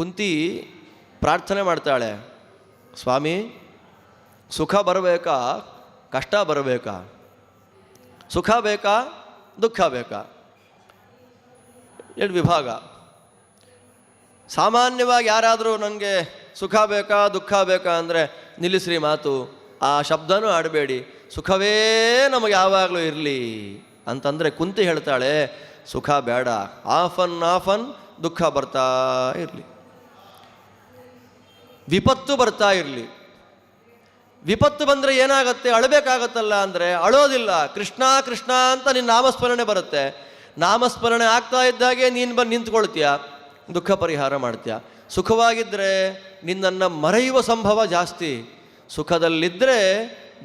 ಕುಂತಿ ಪ್ರಾರ್ಥನೆ ಮಾಡ್ತಾಳೆ, ಸ್ವಾಮಿ, ಸುಖ ಬರಬೇಕಾ, ಕಷ್ಟ ಬರಬೇಕಾ? ಸುಖ ಬೇಕಾ, ದುಃಖ ಬೇಕಾ? ಎರಡು ವಿಭಾಗ. ಸಾಮಾನ್ಯವಾಗಿ ಯಾರಾದರೂ ನನಗೆ ಸುಖ ಬೇಕಾ, ದುಃಖ ಬೇಕಾ ಅಂದರೆ, ನಿಲ್ಲಿಸ್ರಿ ಮಾತು, ಆ ಶಬ್ದನೂ ಆಡಬೇಡಿ. ಸುಖವೇ ನಮಗೆ ಯಾವಾಗಲೂ ಇರಲಿ ಅಂತಂದರೆ ಕುಂತಿ ಹೇಳ್ತಾಳೆ, ಸುಖ ಬೇಡ, ಆಫನ್ ಆಫನ್ ದುಃಖ ಬರ್ತಾ ಇರಲಿ. ವಿಪತ್ತು ಬರ್ತಾ ಇರಲಿ. ವಿಪತ್ತು ಬಂದರೆ ಏನಾಗುತ್ತೆ? ಅಳಬೇಕಾಗತ್ತಲ್ಲ ಅಂದರೆ ಅಳೋದಿಲ್ಲ. ಕೃಷ್ಣ ಕೃಷ್ಣ ಅಂತ ನಿನ್ನ ನಾಮಸ್ಮರಣೆ ಬರುತ್ತೆ. ನಾಮಸ್ಮರಣೆ ಆಗ್ತಾ ಇದ್ದಾಗೆ ನೀನು ಬಂದು ನಿಂತ್ಕೊಳ್ತೀಯ. ದುಃಖ ಪರಿಹಾರ ಮಾಡ್ತೀಯ. ಸುಖವಾಗಿದ್ದರೆ ನಿನ್ನನ್ನು ಮರೆಯುವ ಸಂಭವ ಜಾಸ್ತಿ. ಸುಖದಲ್ಲಿದ್ದರೆ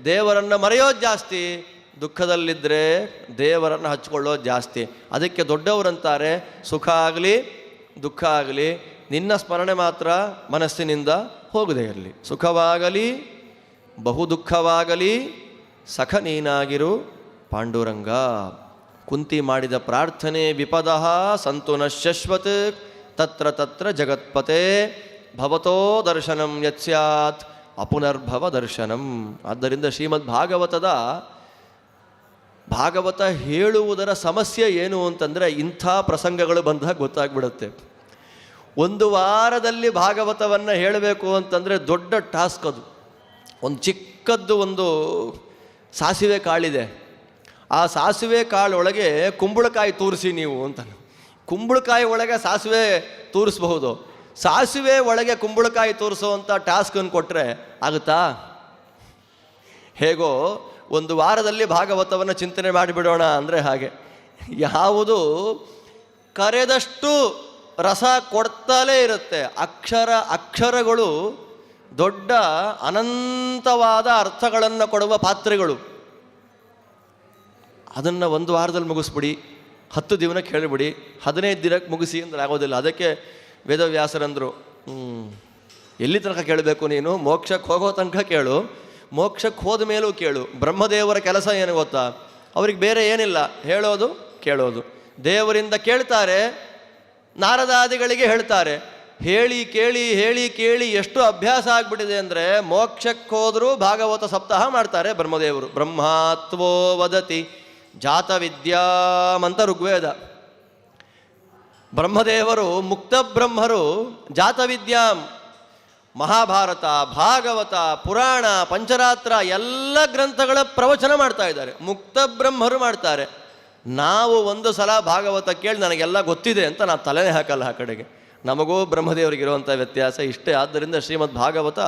ದೇವರನ್ನು ಮರೆಯೋದು ಜಾಸ್ತಿ. ದುಃಖದಲ್ಲಿದ್ದರೆ ದೇವರನ್ನು ಹಚ್ಕೊಳ್ಳೋದು ಜಾಸ್ತಿ. ಅದಕ್ಕೆ ದೊಡ್ಡವರಂತಾರೆ, ಸುಖ ಆಗಲಿ, ದುಃಖ ಆಗಲಿ ನಿನ್ನ ಸ್ಮರಣೆ ಮಾತ್ರ ಮನಸ್ಸಿನಿಂದ ಹೋಗದೇ ಇರಲಿ. ಸುಖವಾಗಲಿ, ಬಹು ದುಃಖವಾಗಲಿ, ಸಖ ನೀನಾಗಿರು ಪಾಂಡುರಂಗ. ಕುಂತಿ ಮಾಡಿದ ಪ್ರಾರ್ಥನೆ ವಿಪದ ಸಂತುನ ಶಶ್ವತ್ ತತ್ರ ತತ್ರ ಜಗತ್ಪತೆ, ಭವತೋ ದರ್ಶನಂ ಯತ್ಸ್ಯಾತ್ ಅಪುನರ್ಭವ ದರ್ಶನಂ. ಆದ್ದರಿಂದ ಶ್ರೀಮದ್ ಭಾಗವತದ ಭಾಗವತ ಹೇಳುವುದರ ಸಮಸ್ಯೆ ಏನು ಅಂತಂದರೆ ಇಂಥ ಪ್ರಸಂಗಗಳು ಬಂದಾಗ ಗೊತ್ತಾಗ್ಬಿಡುತ್ತೆ. ಒಂದು ವಾರದಲ್ಲಿ ಭಾಗವತವನ್ನು ಹೇಳಬೇಕು ಅಂತಂದರೆ ದೊಡ್ಡ ಟಾಸ್ಕ್ ಅದು. ಒಂದು ಚಿಕ್ಕದ್ದು ಒಂದು ಸಾಸಿವೆ ಕಾಳಿದೆ. ಆ ಸಾಸಿವೆ ಕಾಳೊಳಗೆ ಕುಂಬಳಕಾಯಿ ತೂರಿಸಿ ನೀವು ಅಂತ ಕುಂಬಳಕಾಯಿ ಒಳಗೆ ಸಾಸಿವೆ ತೂರಿಸ್ಬಹುದು. ಸಾಸಿವೆ ಒಳಗೆ ಕುಂಬಳಕಾಯಿ ತೋರಿಸುವಂಥ ಟಾಸ್ಕನ್ನು ಕೊಟ್ಟರೆ ಆಗುತ್ತಾ? ಹೇಗೋ ಒಂದು ವಾರದಲ್ಲಿ ಭಾಗವತವನ್ನು ಚಿಂತನೆ ಮಾಡಿಬಿಡೋಣ ಅಂದರೆ ಹಾಗೆ. ಯಾವುದು ಕರೆದಷ್ಟು ರಸ ಕೊಡ್ತಲೇ ಇರುತ್ತೆ. ಅಕ್ಷರ, ಅಕ್ಷರಗಳು ದೊಡ್ಡ ಅನಂತವಾದ ಅರ್ಥಗಳನ್ನು ಕೊಡುವ ಪಾತ್ರೆಗಳು. ಅದನ್ನು ಒಂದು ವಾರದಲ್ಲಿ ಮುಗಿಸ್ಬಿಡಿ, ಹತ್ತು ದಿನ ಕೇಳಿಬಿಡಿ, ಹದಿನೈದು ದಿನಕ್ಕೆ ಮುಗಿಸಿ ಅಂದ್ರೆ ಆಗೋದಿಲ್ಲ. ಅದಕ್ಕೆ ವೇದವ್ಯಾಸರಂದರು ಹ್ಞೂ ಎಲ್ಲಿ ತನಕ ಕೇಳಬೇಕು ನೀನು? ಮೋಕ್ಷಕ್ಕೆ ಹೋಗೋ ತನಕ ಕೇಳು. ಮೋಕ್ಷಕ್ಕೆ ಹೋದ ಮೇಲೂ ಕೇಳು. ಬ್ರಹ್ಮದೇವರ ಕೆಲಸ ಏನು ಗೊತ್ತಾ? ಅವ್ರಿಗೆ ಬೇರೆ ಏನಿಲ್ಲ. ಹೇಳೋದು, ಕೇಳೋದು. ದೇವರಿಂದ ಕೇಳ್ತಾರೆ ನಾರದಾದಿಗಳಿಗೆ ಹೇಳ್ತಾರೆ, ಹೇಳಿ, ಕೇಳಿ ಹೇಳಿ, ಕೇಳಿ, ಎಷ್ಟು ಅಭ್ಯಾಸ ಆಗ್ಬಿಟ್ಟಿದೆ ಅಂದರೆ ಮೋಕ್ಷಕ್ಕೋದರೂ ಭಾಗವತ ಸಪ್ತಾಹ ಮಾಡ್ತಾರೆ ಬ್ರಹ್ಮದೇವರು. ಬ್ರಹ್ಮಾತ್ವೋ ವದತಿ ಜಾತ ವಿದ್ಯಾಮಂತ ಋಗ್ವೇದ. ಬ್ರಹ್ಮದೇವರು, ಮುಕ್ತ ಬ್ರಹ್ಮರು ಜಾತವಿದ್ಯಾಂ ಮಹಾಭಾರತ, ಭಾಗವತ, ಪುರಾಣ, ಪಂಚರಾತ್ರ, ಎಲ್ಲ ಗ್ರಂಥಗಳ ಪ್ರವಚನ ಮಾಡ್ತಾ ಇದ್ದಾರೆ. ಮುಕ್ತ ಬ್ರಹ್ಮರು ಮಾಡ್ತಾರೆ. ನಾವು ಒಂದು ಸಲ ಭಾಗವತ ಕೇಳಿ ನನಗೆಲ್ಲ ಗೊತ್ತಿದೆ ಅಂತ ನಾನು ತಲೆನೇ ಹಾಕಲ್ಲ ಆ ಕಡೆಗೆ. ನಮಗೂ ಬ್ರಹ್ಮದೇವರಿಗಿರುವಂಥ ವ್ಯತ್ಯಾಸ ಇಷ್ಟೇ. ಆದ್ದರಿಂದ ಶ್ರೀಮದ್ ಭಾಗವತ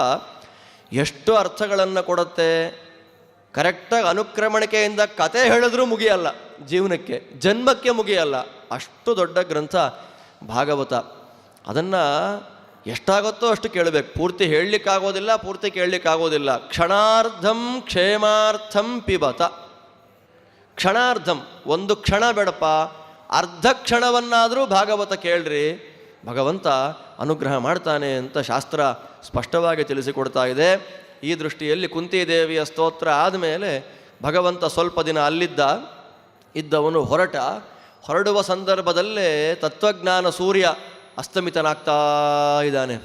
ಎಷ್ಟು ಅರ್ಥಗಳನ್ನು ಕೊಡುತ್ತೆ? ಕರೆಕ್ಟಾಗಿ ಅನುಕ್ರಮಣಿಕೆಯಿಂದ ಕತೆ ಹೇಳಿದ್ರೂ ಮುಗಿಯಲ್ಲ, ಜೀವನಕ್ಕೆ, ಜನ್ಮಕ್ಕೆ ಮುಗಿಯಲ್ಲ. ಅಷ್ಟು ದೊಡ್ಡ ಗ್ರಂಥ ಭಾಗವತ. ಅದನ್ನು ಎಷ್ಟಾಗುತ್ತೋ ಅಷ್ಟು ಕೇಳಬೇಕು. ಪೂರ್ತಿ ಹೇಳಲಿಕ್ಕಾಗೋದಿಲ್ಲ, ಪೂರ್ತಿ ಕೇಳಲಿಕ್ಕಾಗೋದಿಲ್ಲ. ಕ್ಷಣಾರ್ಧಂ ಕ್ಷೇಮಾರ್ಥಂ ಪಿಬತ. ಕ್ಷಣಾರ್ಧಂ, ಒಂದು ಕ್ಷಣ ಬೇಡಪ್ಪ, ಅರ್ಧ ಕ್ಷಣವನ್ನಾದರೂ ಭಾಗವತ ಕೇಳ್ರಿ. ಭಗವಂತ ಅನುಗ್ರಹ ಮಾಡ್ತಾನೆ ಅಂತ ಶಾಸ್ತ್ರ ಸ್ಪಷ್ಟವಾಗಿ ತಿಳಿಸಿಕೊಡ್ತಾ ಇದೆ. ಈ ದೃಷ್ಟಿಯಲ್ಲಿ ಕುಂತಿದೇವಿಯ ಸ್ತೋತ್ರ ಆದಮೇಲೆ ಭಗವಂತ ಸ್ವಲ್ಪ ದಿನ ಅಲ್ಲಿದ್ದ, ಇದ್ದವನು ಹೊರಟ. ಹೊರಡುವ ಸಂದರ್ಭದಲ್ಲೇ ತತ್ವಜ್ಞಾನ ಸೂರ್ಯ ಅಸ್ತಮಿತನಾಗ್ತಾ ಇದ್ದಾನೆ.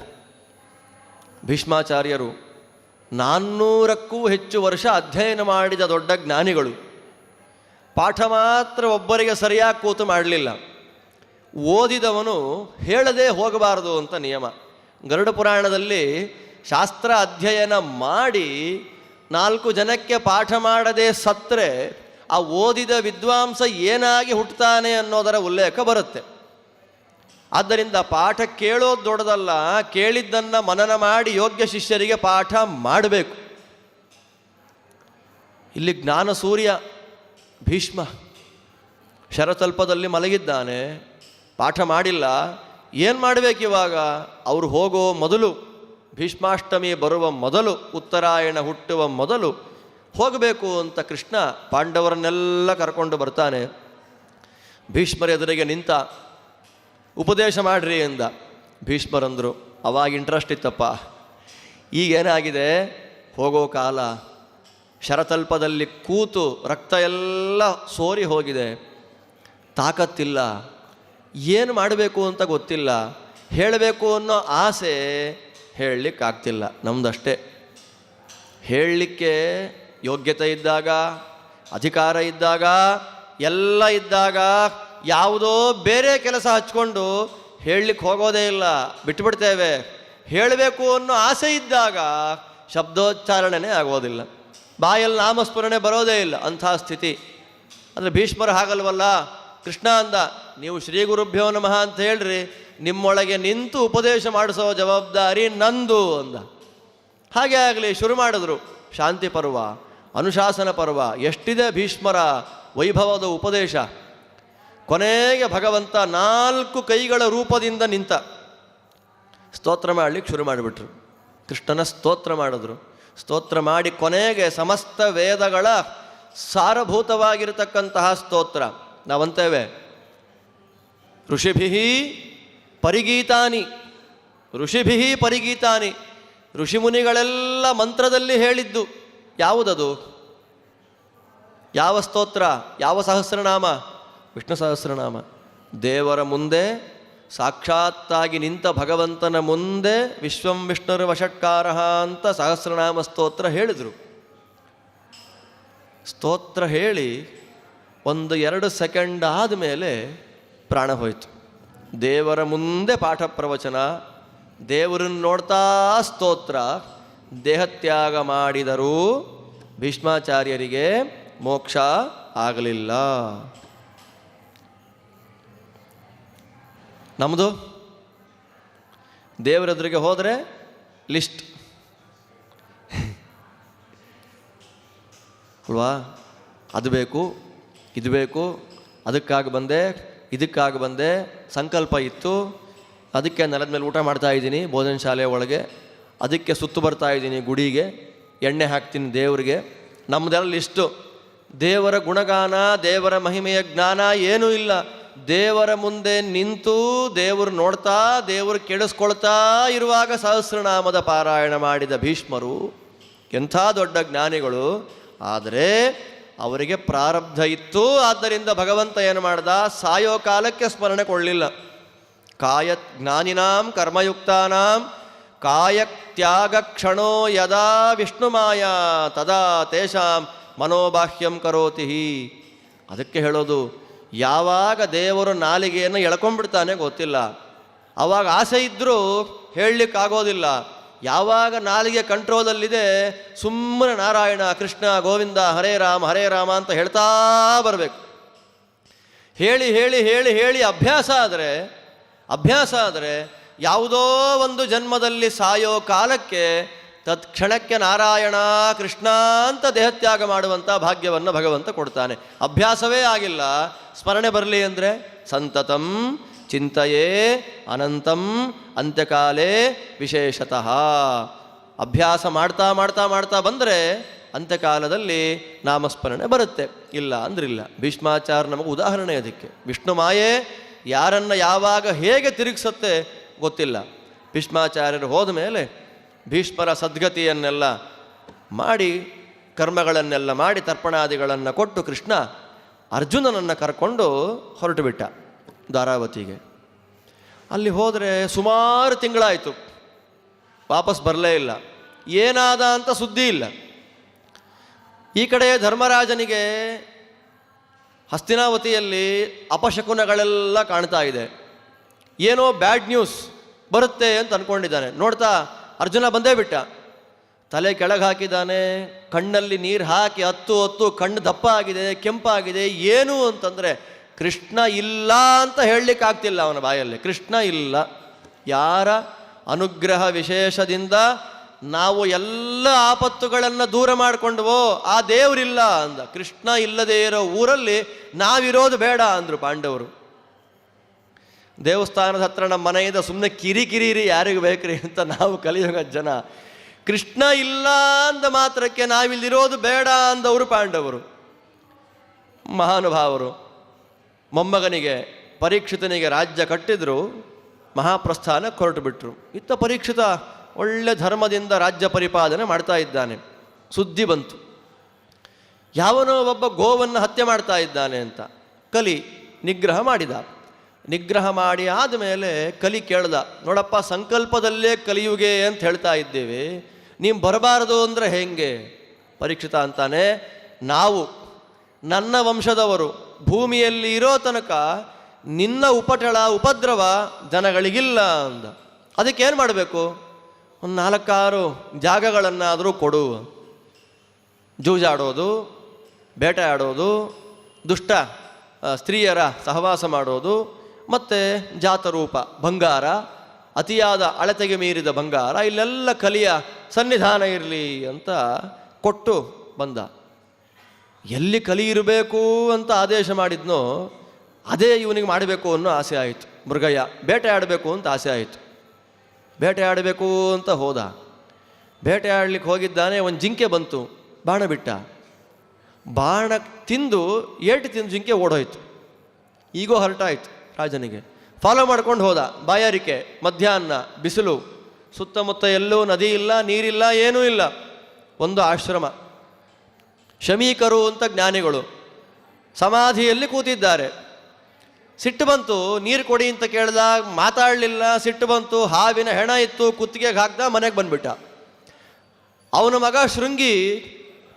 ಭೀಷ್ಮಾಚಾರ್ಯರು ನಾನ್ನೂರಕ್ಕೂ ಹೆಚ್ಚು ವರ್ಷ ಅಧ್ಯಯನ ಮಾಡಿದ ದೊಡ್ಡ ಜ್ಞಾನಿಗಳು. ಪಾಠ ಮಾತ್ರ ಒಬ್ಬರಿಗೆ ಸರಿಯಾಗಿ ಕೂತು ಮಾಡಲಿಲ್ಲ. ಓದಿದವನು ಹೇಳದೇ ಹೋಗಬಾರದು ಅಂತ ನಿಯಮ. ಗರುಡ ಪುರಾಣದಲ್ಲಿ ಶಾಸ್ತ್ರ ಅಧ್ಯಯನ ಮಾಡಿ ನಾಲ್ಕು ಜನಕ್ಕೆ ಪಾಠ ಮಾಡದೆ ಸತ್ತರೆ ಆ ಓದಿದ ವಿದ್ವಾಂಸ ಏನಾಗಿ ಹುಟ್ಟುತ್ತಾನೆ ಅನ್ನೋದರ ಉಲ್ಲೇಖ ಬರುತ್ತೆ. ಆದ್ದರಿಂದ ಪಾಠ ಕೇಳೋದು ದೊಡ್ಡದಲ್ಲ, ಕೇಳಿದ್ದನ್ನು ಮನನ ಮಾಡಿ ಯೋಗ್ಯ ಶಿಷ್ಯರಿಗೆ ಪಾಠ ಮಾಡಬೇಕು. ಇಲ್ಲಿ ಜ್ಞಾನ ಸೂರ್ಯ ಭೀಷ್ಮ ಶರತಲ್ಪದಲ್ಲಿ ಮಲಗಿದ್ದಾನೆ, ಪಾಠ ಮಾಡಿಲ್ಲ. ಏನು ಮಾಡಬೇಕಿವಾಗ ಅವರು ಹೋಗೋ ಮೊದಲು, ಭೀಷ್ಮಾಷ್ಟಮಿ ಬರುವ ಮೊದಲು, ಉತ್ತರಾಯಣ ಹುಟ್ಟುವ ಮೊದಲು ಹೋಗಬೇಕು ಅಂತ ಕೃಷ್ಣ ಪಾಂಡವರನ್ನೆಲ್ಲ ಕರ್ಕೊಂಡು ಬರ್ತಾನೆ. ಭೀಷ್ಮರ ಎದುರಿಗೆ ನಿಂತ, ಉಪದೇಶ ಮಾಡ್ರಿ ಎಂದ. ಭೀಷ್ಮರಂದರು, ಅವಾಗ ಇಂಟ್ರೆಸ್ಟ್ ಇತ್ತಪ್ಪ. ಈಗೇನಾಗಿದೆ ಹೋಗೋ ಕಾಲ ಶರತಲ್ಪದಲ್ಲಿ ಕೂತು ರಕ್ತ ಎಲ್ಲ ಸೋರಿ ಹೋಗಿದೆ. ತಾಕತ್ತಿಲ್ಲ. ಏನು ಮಾಡಬೇಕು ಅಂತ ಗೊತ್ತಿಲ್ಲ. ಹೇಳಬೇಕು ಅನ್ನೋ ಆಸೆ ಹೇಳಲಿಕ್ಕಾಗ್ತಿಲ್ಲ. ನಮ್ದಷ್ಟೇ. ಹೇಳಲಿಕ್ಕೆ ಯೋಗ್ಯತೆ ಇದ್ದಾಗ, ಅಧಿಕಾರ ಇದ್ದಾಗ, ಎಲ್ಲ ಇದ್ದಾಗ ಯಾವುದೋ ಬೇರೆ ಕೆಲಸ ಹಚ್ಕೊಂಡು ಹೇಳಲಿಕ್ಕೆ ಹೋಗೋದೇ ಇಲ್ಲ. ಬಿಟ್ಬಿಡ್ತೇವೆ. ಹೇಳಬೇಕು ಅನ್ನೋ ಆಸೆ ಇದ್ದಾಗ ಶಬ್ದೋಚ್ಚಾರಣೆನೇ ಆಗೋದಿಲ್ಲ. ಬಾಯಲ್ಲಿ ನಾಮಸ್ಮರಣೆ ಬರೋದೇ ಇಲ್ಲ, ಅಂಥ ಸ್ಥಿತಿ. ಅಂದರೆ ಭೀಷ್ಮರ ಹಾಗಲ್ವಲ್ಲ? ಕೃಷ್ಣ ಅಂದ, ನೀವು ಶ್ರೀ ಗುರುಭ್ಯೋ ನಮಃ ಅಂತ ಹೇಳ್ರಿ, ನಿಮ್ಮೊಳಗೆ ನಿಂತು ಉಪದೇಶ ಮಾಡಿಸೋ ಜವಾಬ್ದಾರಿ ನಂದು ಅಂದ. ಹಾಗೆ ಆಗಲಿ, ಶುರು ಮಾಡಿದ್ರು. ಶಾಂತಿ ಪರ್ವ, ಅನುಶಾಸನ ಪರ್ವ, ಎಷ್ಟಿದೆ ಭೀಷ್ಮರ ವೈಭವದ ಉಪದೇಶ? ಕೊನೆಗೆ ಭಗವಂತ ನಾಲ್ಕು ಕೈಗಳ ರೂಪದಿಂದ ನಿಂತ. ಸ್ತೋತ್ರ ಮಾಡಲಿಕ್ಕೆ ಶುರು ಮಾಡಿಬಿಟ್ರು. ಕೃಷ್ಣನ ಸ್ತೋತ್ರ ಮಾಡಿದ್ರು. ಸ್ತೋತ್ರ ಮಾಡಿ ಕೊನೆಗೆ ಸಮಸ್ತ ವೇದಗಳ ಸಾರಭೂತವಾಗಿರತಕ್ಕಂತಹ ಸ್ತೋತ್ರ. ನಾವಂತೇವೆ. ಋಷಿಭಿ ಪರಿಗೀತಾನಿ. ಋಷಿಭಿ ಪರಿಗೀತಾನಿ. ಋಷಿಮುನಿಗಳೆಲ್ಲ ಮಂತ್ರದಲ್ಲಿ ಹೇಳಿದ್ದು. ಯಾವುದದು? ಯಾವ ಸ್ತೋತ್ರ? ಯಾವ ಸಹಸ್ರನಾಮ? ವಿಷ್ಣು ಸಹಸ್ರನಾಮ. ದೇವರ ಮುಂದೆ ಸಾಕ್ಷಾತ್ತಾಗಿ ನಿಂತ ಭಗವಂತನ ಮುಂದೆ ವಿಶ್ವಂ ವಿಷ್ಣುರ ವಷಟ್ಕಾರ ಅಂತ ಸಹಸ್ರನಾಮ ಸ್ತೋತ್ರ ಹೇಳಿದರು. ಸ್ತೋತ್ರ ಹೇಳಿ ಒಂದು ಎರಡು ಸೆಕೆಂಡ್ ಆದಮೇಲೆ ಪ್ರಾಣ ಹೋಯಿತು. ದೇವರ ಮುಂದೆ ಪಾಠ ಪ್ರವಚನ, ದೇವರನ್ನು ನೋಡ್ತಾ ಸ್ತೋತ್ರ ದೇಹತ್ಯಾಗ ಮಾಡಿದರೂ ಭೀಷ್ಮಾಚಾರ್ಯರಿಗೆ ಮೋಕ್ಷ ಆಗಲಿಲ್ಲ. ನಮ್ಮದು ದೇವರೆದುರಿಗೆ ಹೋದರೆ ಲಿಸ್ಟ್. ಅಲ್ವಾ? ಅದು ಬೇಕು, ಇದು ಬೇಕು, ಅದಕ್ಕಾಗಿ ಬಂದೆ, ಇದಕ್ಕಾಗಿ ಬಂದೆ, ಸಂಕಲ್ಪ ಇತ್ತು. ಅದಕ್ಕೆ ನೆಲದ ಮೇಲೆ ಊಟ ಮಾಡ್ತಾ ಇದ್ದೀನಿ, ಭೋಜನ ಶಾಲೆ ಒಳಗೆ. ಅದಕ್ಕೆ ಸುತ್ತು ಬರ್ತಾ ಇದ್ದೀನಿ ಗುಡಿಗೆ, ಎಣ್ಣೆ ಹಾಕ್ತೀನಿ ದೇವರಿಗೆ. ನಮ್ಮದೆಲ್ಲ ಲಿಸ್ಟು. ದೇವರ ಗುಣಗಾನ, ದೇವರ ಮಹಿಮೆಯ ಜ್ಞಾನ ಏನೂ ಇಲ್ಲ. ದೇವರ ಮುಂದೆ ನಿಂತು ದೇವರು ನೋಡ್ತಾ, ದೇವರು ಕೆಡಿಸ್ಕೊಳ್ತಾ ಇರುವಾಗ ಸಹಸ್ರನಾಮದ ಪಾರಾಯಣ ಮಾಡಿದ ಭೀಷ್ಮರು, ಎಂಥ ದೊಡ್ಡ ಜ್ಞಾನಿಗಳು. ಆದರೆ ಅವರಿಗೆ ಪ್ರಾರಬ್ಧ ಇತ್ತು. ಆದ್ದರಿಂದ ಭಗವಂತ ಏನು ಮಾಡ್ದ? ಸಾಯೋ ಕಾಲಕ್ಕೆ ಸ್ಮರಣೆ ಕೊಡಲಿಲ್ಲ. ಕಾಯ ಜ್ಞಾನಿನಾಂ ಕರ್ಮಯುಕ್ತಾನಾಂ ಕಾಯಕ್ತ್ಯಾಗ ಕ್ಷಣೋ ಯದಾ ವಿಷ್ಣುಮಾಯ ತದಾ ತೇಷಾಂ ಮನೋಬಾಹ್ಯಂ ಕರೋತಿ ಅದಕ್ಕೆ ಹೇಳೋದು ಯಾವಾಗ ದೇವರು ನಾಲಿಗೆಯನ್ನು ಎಳ್ಕೊಂಡ್ಬಿಡ್ತಾನೆ ಗೊತ್ತಿಲ್ಲ. ಅವಾಗ ಆಸೆ ಇದ್ದರೂ ಹೇಳಲಿಕ್ಕಾಗೋದಿಲ್ಲ. ಯಾವಾಗ ನಾಲಿಗೆ ಕಂಟ್ರೋಲಲ್ಲಿದೆ, ಸುಮ್ಮನೆ ನಾರಾಯಣ, ಕೃಷ್ಣ, ಗೋವಿಂದ, ಹರೇ ರಾಮ ಹರೇ ರಾಮ ಅಂತ ಹೇಳ್ತಾ ಬರಬೇಕು. ಹೇಳಿ ಹೇಳಿ ಹೇಳಿ ಹೇಳಿ ಅಭ್ಯಾಸ ಆದರೆ ಅಭ್ಯಾಸ ಆದರೆ ಯಾವುದೋ ಒಂದು ಜನ್ಮದಲ್ಲಿ ಸಾಯೋ ಕಾಲಕ್ಕೆ ತತ್ಕ್ಷಣಕ್ಕೆ ನಾರಾಯಣ ಕೃಷ್ಣ ಅಂತ ದೇಹತ್ಯಾಗ ಮಾಡುವಂಥ ಭಾಗ್ಯವನ್ನು ಭಗವಂತ ಕೊಡ್ತಾನೆ. ಅಭ್ಯಾಸವೇ ಆಗಿಲ್ಲ. ಸ್ಮರಣೆ ಬರಲಿ ಅಂದರೆ ಸಂತತಂ, ಚಿಂತೆಯೇ, ಅನಂತಂ, ಅಂತ್ಯಕಾಲೇ ವಿಶೇಷತಃ. ಅಭ್ಯಾಸ ಮಾಡ್ತಾ ಮಾಡ್ತಾ ಮಾಡ್ತಾ ಬಂದರೆ ಅಂತ್ಯಕಾಲದಲ್ಲಿ ನಾಮಸ್ಮರಣೆ ಬರುತ್ತೆ. ಇಲ್ಲ ಅಂದ್ರಿಲ್ಲ. ಭೀಷ್ಮಾಚಾರ ನಮಗೆ ಉದಾಹರಣೆ ಅದಕ್ಕೆ. ವಿಷ್ಣು ಮಾಯೆ ಯಾರನ್ನು ಯಾವಾಗ ಹೇಗೆ ತಿರುಗಿಸುತ್ತೆ ಗೊತ್ತಿಲ್ಲ. ಭೀಷ್ಮಾಚಾರ್ಯರು ಹೋದ ಮೇಲೆ ಭೀಷ್ಮರ ಸದ್ಗತಿಯನ್ನೆಲ್ಲ ಮಾಡಿ, ಕರ್ಮಗಳನ್ನೆಲ್ಲ ಮಾಡಿ, ತರ್ಪಣಾದಿಗಳನ್ನು ಕೊಟ್ಟು ಕೃಷ್ಣ ಅರ್ಜುನನನ್ನು ಕರ್ಕೊಂಡು ಹೊರಟು ಬಿಟ್ಟ ಧಾರಾವತಿಗೆ ಅಲ್ಲಿ ಹೋದರೆ ಸುಮಾರು ತಿಂಗಳಾಯಿತು. ವಾಪಸ್ ಬರಲೇ ಇಲ್ಲ. ಏನಾದ ಅಂತ ಸುದ್ದಿ ಇಲ್ಲ. ಈ ಕಡೆ ಧರ್ಮರಾಜನಿಗೆ ಹಸ್ತಿನಾವತಿಯಲ್ಲಿ ಅಪಶಕುನಗಳೆಲ್ಲ ಕಾಣ್ತಾ ಇದೆ. ಏನೋ ಬ್ಯಾಡ್ ನ್ಯೂಸ್ ಬರುತ್ತೆ ಅಂತ ಅಂದ್ಕೊಂಡಿದ್ದಾನೆ ನೋಡ್ತಾ ಅರ್ಜುನ ಬಂದೇ ಬಿಟ್ಟ. ತಲೆ ಕೆಳಗೆ ಹಾಕಿದ್ದಾನೆ, ಕಣ್ಣಲ್ಲಿ ನೀರು ಹಾಕಿ ಹತ್ತು ಹತ್ತು ಕಣ್ಣು ದಪ್ಪ ಆಗಿದೆ ಕೆಂಪಾಗಿದೆ ಏನು ಅಂತಂದರೆ ಕೃಷ್ಣ ಇಲ್ಲ ಅಂತ ಹೇಳಲಿಕ್ಕಾಗ್ತಿಲ್ಲ ಅವನ ಬಾಯಲ್ಲಿ. ಕೃಷ್ಣ ಇಲ್ಲ. ಯಾರ? ಅನುಗ್ರಹ ವಿಶೇಷದಿಂದ ನಾವು ಎಲ್ಲ ಆಪತ್ತುಗಳನ್ನು ದೂರ ಮಾಡಿಕೊಂಡವೋ, ಆ ದೇವರಿಲ್ಲ ಅಂದ. ಕೃಷ್ಣ ಇಲ್ಲದೇ ಇರೋ ಊರಲ್ಲಿ ನಾವಿರೋದು ಬೇಡ ಅಂದರು ಪಾಂಡವರು. ದೇವಸ್ಥಾನದ ಹತ್ರ ನಮ್ಮ ಮನೆಯಿಂದ ಸುಮ್ಮನೆ ಕಿರಿಕಿರಿರಿ ಯಾರಿಗೆ ಬೇಕ್ರಿ ಅಂತ ನಾವು ಕಲಿಯುಗ ಜನ. ಕೃಷ್ಣ ಇಲ್ಲ ಅಂದ ಮಾತ್ರಕ್ಕೆ ನಾವಿಲ್ಲಿರೋದು ಬೇಡ ಅಂದವರು ಪಾಂಡವರು. ಮಹಾನುಭಾವರು, ಮೊಮ್ಮಗನಿಗೆ ಪರೀಕ್ಷಿತನಿಗೆ ರಾಜ್ಯ ಕಟ್ಟಿದ್ರು, ಮಹಾಪ್ರಸ್ಥಾನ ಹೊರಟು ಬಿಟ್ರು. ಇತ್ತ ಪರೀಕ್ಷಿತ ಒಳ್ಳೆ ಧರ್ಮದಿಂದ ರಾಜ್ಯ ಪರಿಪಾಲನೆ ಮಾಡ್ತಾ ಇದ್ದಾನೆ. ಸುದ್ದಿ ಬಂತು. ಯಾವನೋ ಒಬ್ಬ ಗೋವನ್ನು ಹತ್ಯೆ ಮಾಡ್ತಾ ಇದ್ದಾನೆ ಅಂತ ಕಲಿ ನಿಗ್ರಹ ಮಾಡಿದ. ನಿಗ್ರಹ ಮಾಡಿ ಆದಮೇಲೆ ಕಲಿ ಕೇಳ್ದ, ನೋಡಪ್ಪ ಸಂಕಲ್ಪದಲ್ಲೇ ಕಲಿಯುಗೆ ಅಂತ ಹೇಳ್ತಾ ಇದ್ದೇವೆ. ನೀವು ಬರಬಾರದು ಅಂದರೆ ಹೆಂಗೆ? ಪರೀಕ್ಷಿತ ಅಂತಾನೆ, ನಾವು, ನನ್ನ ವಂಶದವರು, ಭೂಮಿಯಲ್ಲಿ ಇರೋ ತನಕ ನಿನ್ನ ಉಪಟಳ, ಉಪದ್ರವ ಜನಗಳಿಗಿಲ್ಲ ಅಂದ. ಅದಕ್ಕೇನು ಮಾಡಬೇಕು? ಒಂದು ನಾಲ್ಕಾರು ಜಾಗಗಳನ್ನಾದರೂ ಕೊಡು. ಜೂಜಾಡೋದು ಬೇಟೆ ಆಡೋದು ದುಷ್ಟ ಸ್ತ್ರೀಯರ ಸಹವಾಸ ಮಾಡೋದು ಮತ್ತು ಜಾತರೂಪ, ಬಂಗಾರ, ಅತಿಯಾದ ಅಳತೆಗೆ ಮೀರಿದ ಬಂಗಾರ, ಇಲ್ಲೆಲ್ಲ ಕಲಿಯ ಸನ್ನಿಧಾನ ಇರಲಿ ಅಂತ ಕೊಟ್ಟು ಬಂದ. ಎಲ್ಲಿ ಕಲಿ ಇರಬೇಕು ಅಂತ ಆದೇಶ ಮಾಡಿದ್ನೋ, ಅದೇ ಇವನಿಗೆ ಮಾಡಬೇಕು ಅನ್ನೋ ಆಸೆ ಆಯಿತು. ಮೃಗಯ್ಯ, ಬೇಟೆ ಆಡಬೇಕು ಅಂತ ಆಸೆ ಆಯಿತು. ಬೇಟೆ ಆಡಬೇಕು ಅಂತ ಹೋದ. ಬೇಟೆ ಆಡ್ಲಿಕ್ಕೆ ಹೋಗಿದ್ದಾನೆ, ಒಂದು ಜಿಂಕೆ ಬಂತು, ಬಾಣ ಬಿಟ್ಟ. ಬಾಣ ತಿಂದು, ಏಟು ತಿಂದು ಜಿಂಕೆ ಓಡೋಯ್ತು. ಈಗೋ ಹೊರಟಾಯ್ತು. ರಾಜನಿಗೆ. ಫಾಲೋ ಮಾಡ್ಕೊಂಡು ಹೋದ. ಬಾಯಾರಿಕೆ, ಮಧ್ಯಾಹ್ನ, ಬಿಸಿಲು. ಸುತ್ತಮುತ್ತ ಎಲ್ಲೂ ನದಿ ಇಲ್ಲ, ನೀರಿಲ್ಲ, ಏನೂ ಇಲ್ಲ. ಒಂದು ಆಶ್ರಮ. ಶಮೀಕರು ಅಂತ ಜ್ಞಾನಿಗಳು ಸಮಾಧಿಯಲ್ಲಿ ಕೂತಿದ್ದಾರೆ. ಸಿಟ್ಟು ಬಂತು, ನೀರು ಕೊಡಿ ಅಂತ ಕೇಳಿದಾಗ ಮಾತಾಡಲಿಲ್ಲ, ಸಿಟ್ಟು ಬಂತು, ಹಾವಿನ ಹೆಣ ಇತ್ತು ಕುತ್ತಿಗೆಗೆ ಹಾಕ್ದ, ಮನೆಗೆ ಬಂದ್ಬಿಟ್ಟ. ಅವನ ಮಗ ಶೃಂಗಿ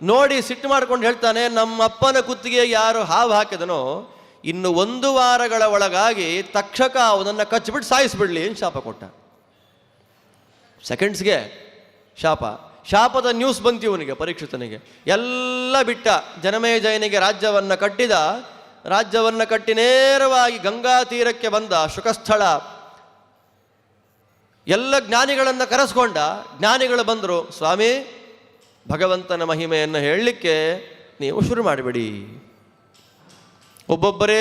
ನೋಡಿ ಸಿಟ್ಟು ಮಾಡ್ಕೊಂಡು ಹೇಳ್ತಾನೆ ನಮ್ಮ ಅಪ್ಪನ ಕುತ್ತಿಗೆ ಯಾರು ಹಾವು ಹಾಕಿದನೋ ಇನ್ನು ಒಂದು ವಾರಗಳ ಒಳಗಾಗಿ ತಕ್ಷಕ ಅವನನ್ನು ಕಚ್ಚಿಬಿಟ್ಟು ಸಾಯಿಸ್ಬಿಡ್ಲಿ ಅಂತ ಶಾಪ ಕೊಟ್ಟ. ಸೆಕೆಂಡ್ಸ್ಗೆ ಶಾಪ. ಶಾಪದ ನ್ಯೂಸ್ ಬಂತು ಇವನಿಗೆ, ಪರೀಕ್ಷಿತನಿಗೆ. ಎಲ್ಲ ಬಿಟ್ಟ. ಜನಮೇಜಯನಿಗೆ ರಾಜ್ಯವನ್ನು ಕಟ್ಟಿದ. ರಾಜ್ಯವನ್ನು ಕಟ್ಟಿ ನೇರವಾಗಿ ಗಂಗಾ ತೀರಕ್ಕೆ ಬಂದ ಶುಕಸ್ಥಳ. ಎಲ್ಲ ಜ್ಞಾನಿಗಳನ್ನು ಕರೆಸ್ಕೊಂಡ. ಜ್ಞಾನಿಗಳು ಬಂದರು, ಸ್ವಾಮಿ, ಭಗವಂತನ ಮಹಿಮೆಯನ್ನು ಹೇಳಲಿಕ್ಕೆ ನೀವು ಶುರು ಮಾಡಿಬಿಡಿ. ಒಬ್ಬೊಬ್ಬರೇ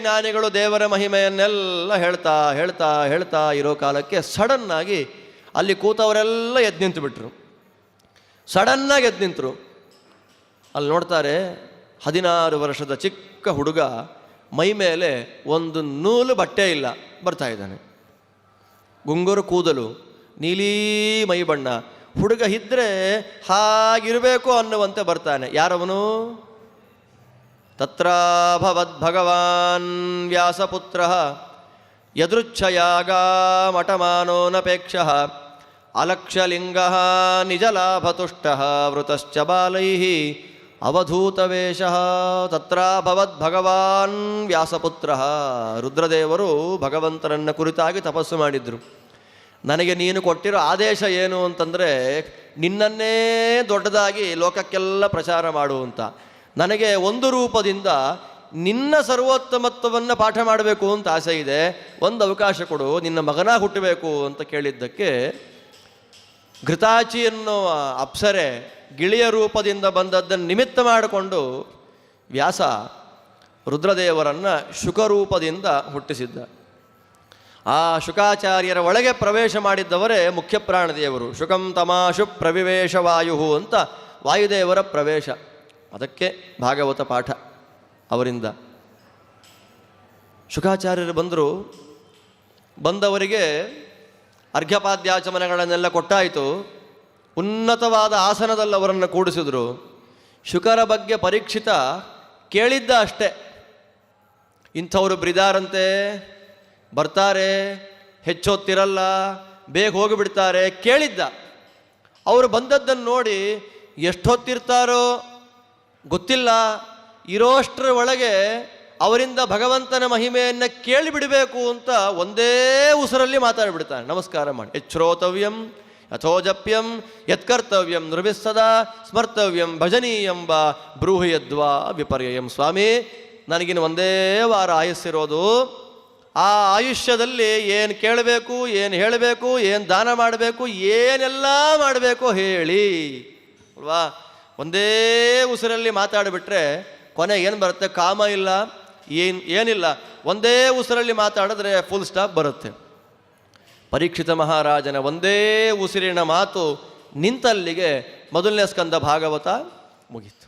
ಜ್ಞಾನಿಗಳು ದೇವರ ಮಹಿಮೆಯನ್ನೆಲ್ಲ ಹೇಳ್ತಾ ಹೇಳ್ತಾ ಹೇಳ್ತಾ ಇರೋ ಕಾಲಕ್ಕೆ ಸಡನ್ನಾಗಿ ಅಲ್ಲಿ ಕೂತವರೆಲ್ಲ ಎದ್ದು ನಿಂತು ಬಿಟ್ರು. ಸಡನ್ನಾಗಿ ಎದ್ದು ನಿಂತರು ಅಲ್ಲಿ ನೋಡ್ತಾರೆ ಹದಿನಾರು ವರ್ಷದ ಚಿಕ್ಕ ಹುಡುಗ ಮೈ ಮೇಲೆ ಒಂದು ನೂಲು ಬಟ್ಟೆ ಇಲ್ಲ ಬರ್ತಾ ಇದ್ದಾನೆ. ಗುಂಗುರು ಕೂದಲು, ನೀಲಿ ಮೈ ಬಣ್ಣ, ಹುಡುಗ ಇದ್ದರೆ ಹಾಗಿರಬೇಕು ಅನ್ನುವಂತೆ ಬರ್ತಾನೆ. ಯಾರವನು? ತತ್ರಾಭವದ್ ಭಗವಾನ್ ವ್ಯಾಸಪುತ್ರ ಯದೃಚ್ಛಯಾಗಮಟಮಾನೋನಪೇಕ್ಷ ಅಲಕ್ಷಲಿಂಗ ನಿಜಲಾಭತುಷ್ಟ ವೃತಶ್ಚ ಬಾಲೈ ಅವಧೂತವೇಷ ತತ್ರಭವದ್ಭಗವಾನ್ ವ್ಯಾಸಪುತ್ರ ರುದ್ರದೇವರು ಭಗವಂತನನ್ನು ಕುರಿತಾಗಿ ತಪಸ್ಸು ಮಾಡಿದರು. ನನಗೆ ನೀನು ಕೊಟ್ಟಿರೋ ಆದೇಶ ಏನು ಅಂತಂದರೆ ನಿನ್ನನ್ನೇ ದೊಡ್ಡದಾಗಿ ಲೋಕಕ್ಕೆಲ್ಲ ಪ್ರಚಾರ ಮಾಡುವಂಥ ನನಗೆ ಒಂದು ರೂಪದಿಂದ ನಿನ್ನ ಸರ್ವೋತ್ತಮತ್ವವನ್ನು ಪಾಠ ಮಾಡಬೇಕು ಅಂತ ಆಸೆ ಇದೆ. ಒಂದು ಅವಕಾಶ ಕೊಡು, ನಿನ್ನ ಮಗನ ಹುಟ್ಟಬೇಕು ಅಂತ ಕೇಳಿದ್ದಕ್ಕೆ ಘೃತಾಚಿ ಎನ್ನುವ ಅಪ್ಸರೆ ಗಿಳಿಯ ರೂಪದಿಂದ ಬಂದದ್ದನ್ನು ನಿಮಿತ್ತ ಮಾಡಿಕೊಂಡು ವ್ಯಾಸ ರುದ್ರದೇವರನ್ನು ಶುಕರೂಪದಿಂದ ಹುಟ್ಟಿಸಿದ್ದ. ಆ ಶುಕಾಚಾರ್ಯರ ಒಳಗೆ ಪ್ರವೇಶ ಮಾಡಿದ್ದವರೇ ಮುಖ್ಯ ಪ್ರಾಣದೇವರು ಶುಕಂ ತಮಾಶು ಪ್ರವಿವೇಶ ವಾಯುಹು ಅಂತ ವಾಯುದೇವರ ಪ್ರವೇಶ. ಅದಕ್ಕೆ ಭಾಗವತ ಪಾಠ ಅವರಿಂದ. ಶುಕಾಚಾರ್ಯರು ಬಂದರು, ಬಂದವರಿಗೆ ಅರ್ಘ್ಯಪಾದ್ಯಾಚಮನಗಳನ್ನೆಲ್ಲ ಕೊಟ್ಟಾಯಿತು. ಉನ್ನತವಾದ ಆಸನದಲ್ಲಿ ಅವರನ್ನು ಕೂಡಿಸಿದರು. ಶುಕರ ಬಗ್ಗೆ ಪರೀಕ್ಷಿತ ಕೇಳಿದ್ದ ಅಷ್ಟೇ. ಇಂಥವರು ಬ್ರಿದಾರಂತೆ, ಬರ್ತಾರೆ, ಹೆಚ್ಚೊತ್ತಿರಲ್ಲ, ಬೇಗ ಹೋಗಿಬಿಡ್ತಾರೆ ಕೇಳಿದ್ದ. ಅವರು ಬಂದದ್ದನ್ನು ನೋಡಿ ಎಷ್ಟೊತ್ತಿರ್ತಾರೋ ಗೊತ್ತಿಲ್ಲ, ಇರೋಷ್ಟರ ಒಳಗೆ ಅವರಿಂದ ಭಗವಂತನ ಮಹಿಮೆಯನ್ನು ಕೇಳಿಬಿಡಬೇಕು ಅಂತ ಒಂದೇ ಉಸಿರಲ್ಲಿ ಮಾತಾಡಿಬಿಡ್ತಾನೆ. ನಮಸ್ಕಾರ ಮಾಡಿ. ಎಚ್ರೋತವ್ಯಂ ಯಥೋಜಪ್ಯಂ, ಯತ್ಕರ್ತವ್ಯಂ ನೃಭಿಸ್ಸದಾ ಸ್ಮರ್ತವ್ಯಂ, ಭಜನೀಯಂಬ, ಬ್ರೂಹಯದ್ವಾ, ವಿಪರ್ಯಯಂ. ಸ್ವಾಮಿ, ನನಗಿನ್ನು ಒಂದೇ ವಾರ ಆಯಸ್ಸಿರೋದು. ಆ ಆಯುಷ್ಯದಲ್ಲಿ ಏನು ಕೇಳಬೇಕು, ಏನು ಹೇಳಬೇಕು, ಏನು ದಾನ ಮಾಡಬೇಕು, ಏನೆಲ್ಲ ಮಾಡಬೇಕು ಹೇಳಿ. ಅಲ್ವಾ? ಒಂದೇ ಉಸಿರಲ್ಲಿ ಮಾತಾಡಿಬಿಟ್ರೆ ಕೊನೆ ಏನು ಬರುತ್ತೆ? ಕಾಮ ಇಲ್ಲ, ಏನು, ಏನಿಲ್ಲ. ಒಂದೇ ಉಸಿರಲ್ಲಿ ಮಾತಾಡಿದ್ರೆ ಫುಲ್ ಸ್ಟಾಪ್ ಬರುತ್ತೆ. ಪರೀಕ್ಷಿತ ಮಹಾರಾಜನ ಒಂದೇ ಉಸಿರಿನ ಮಾತು ನಿಂತಲ್ಲಿಗೆ ಮೊದಲನೇ ಸ್ಕಂದ ಭಾಗವತ ಮುಗೀತು.